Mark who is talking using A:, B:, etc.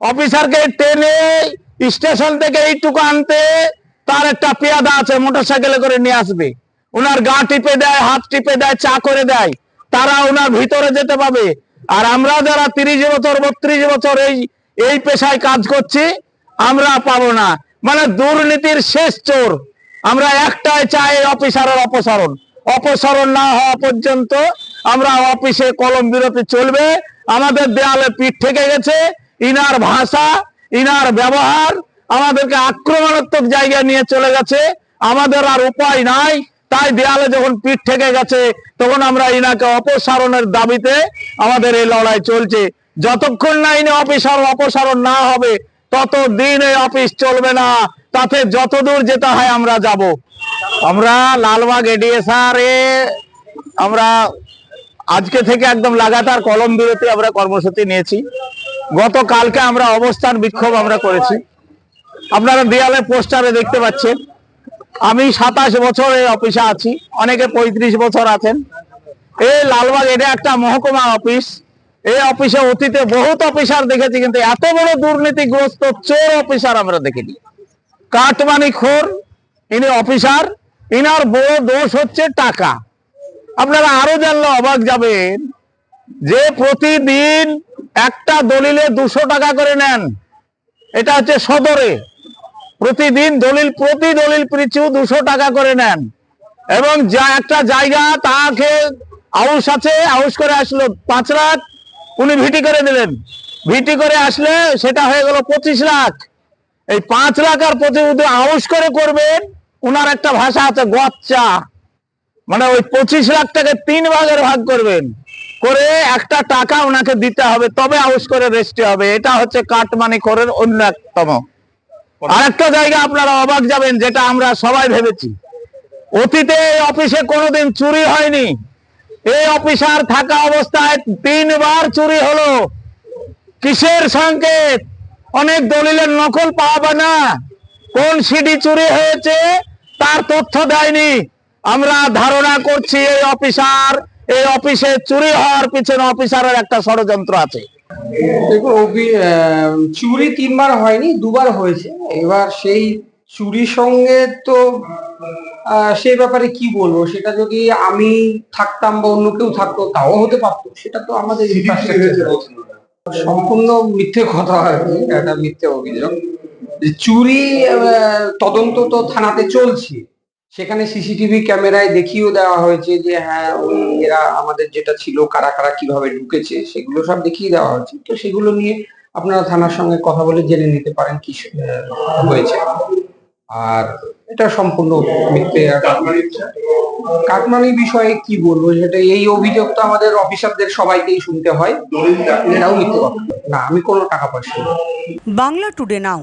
A: অফিসারকে টেনে স্টেশন থেকে এইটুকু আনতে তার একটা পেয়াদা আছে মোটর সাইকেলে করে নিয়ে আসবে। ওনার গা টিপে দেয়, হাত টিপে দেয়, চা করে দেয়। তারা ওনার ভিতরে যেতে পাবে। আর আমরা যারা তিরিশ বছর, বত্রিশ বছর এই এই পেশায় কাজ করছি, আমরা পাবো না। মানে দুর্নীতির শেষ চোর। আমরা একটাই চাই অফিসারের অপসারণ। অপসারণ না হওয়া পর্যন্ত আমরা অফিসে কলম বিরতি চলবে। আমাদের দেয়ালে পিঠ থেকে গেছে। ইনার ভাষা, ইনার ব্যবহার আমাদেরকে আক্রমণাত্মক জায়গায় নিয়ে চলে গেছে। আমাদের আর উপায় নাই। তাই দেয়ালে যখন পিঠ থেকে গেছে, তখন আমরা ইনাকে অপসারণের দাবিতে আমাদের এই লড়াই চলছে। যতক্ষণ না ইনি অফিসার, অপসারণ না হবে, ততদিন এই অফিস চলবে না। তাতে যতদূর যেতে হয় আমরা যাব। আমরা লালবাগ এডিএসআর এ আমরা আজকে থেকে একদম লাগাতার কলম বিরতি আমরা কর্মসূচি নিয়েছি। গতকালকে আমরা অবস্থান বিক্ষোভ আমরা করেছি। আপনারা দেয়ালে পোস্টারে দেখতে পাচ্ছেন। আমি সাতাশ বছর এই অফিসে আছি, অনেকে পঁয়ত্রিশ বছর আছেন। এই লালবাগ, এটা একটা মহকুমা অফিস। এই অফিসে অতীতে বহুত অফিসার দেখেছি, কিন্তু এত বড় দুর্নীতিগ্রস্ত চোর অফিসার আমরা দেখিনি। কাটমানি খোর, ইনি অফিসার, ইনার বড় দোষ হচ্ছে টাকা। আপনারা আরও জানলে অবাক যাবেন যে প্রতিদিন একটা দলিলে দুশো টাকা করে নেন। এটা হচ্ছে সদরে। প্রতিদিন দলিল, প্রতি দলিল পিছু দুশো টাকা করে নেন। এবং যা একটা জায়গা তাকে আউস আছে আউস করে আসলো পাঁচ লাখ, উনি ভিটি করে দিলেন ভিটি করে আসলে সেটা হয়ে গেল পঁচিশ লাখ। এই পাঁচ লাখ আর পঁচিশ আউস করে করবেন, উনার একটা ভাষা আছে গচ্চা। মানে ওই পঁচিশ লাখ টাকা তিন ভাগের ভাগ করবেন। করে একটা টাকা ওনাকে দিতে হবে, তবে আউস করে রেস্টে হবে। এটা হচ্ছে কাটমানি করের অন্যতম। আরেকটা জায়গা আপনারা অবাক যাবেন, যেটা আমরা সবাই ভেবেছি। অতীতে এই অফিসে কোনোদিন চুরি হয়নি। এই অফিসার থাকা অবস্থায় তিনবার চুরি হলো। কিসের সংকেত? অনেক দলিলের নকল পাওয়া না। কোন সিডি চুরি হয়েছে, তার তথ্য দেয়নি। আমরা ধারণা করছি এই অফিসার এই অফিসে চুরি হওয়ার পিছনে অফিসারের একটা ষড়যন্ত্র আছে।
B: চুরি তিনবার হয়নি, দুবার হয়েছে। এবার সেই চুরির সঙ্গে তো সেই ব্যাপারে কি বলব? সেটা যদি আমি থাকতাম বা অন্য কেউ থাকতো, তাও হতে পারতো। সেটা তো আমাদের সম্পূর্ণ মিথ্যে কথা আর কি, একটা মিথ্যে অভিযোগ। চুরি তদন্ত তো থানাতে চলছে। সেখানে সিসিটিভি ক্যামেরায় দেখিয়েও দেওয়া হয়েছে যে হ্যাঁ ওই এরা আমাদের যেটা ছিল, কারা কারা কীভাবে ঢুকেছে, সেগুলো সব দেখিয়ে দেওয়া হয়েছে। তো সেগুলো নিয়ে আপনারা থানার সঙ্গে কথা বলে জেনে নিতে পারেন কি হয়েছে। আর এটা সম্পূর্ণ কাটমানি বিষয়ে কি বলব, সেটা এই অভিযোগ তো আমাদের অফিসারদের সবাইকেই শুনতে হয়। এটাও মিথ্যে কথা। না, আমি কোনো টাকা পয়সা।
C: Bangla today now.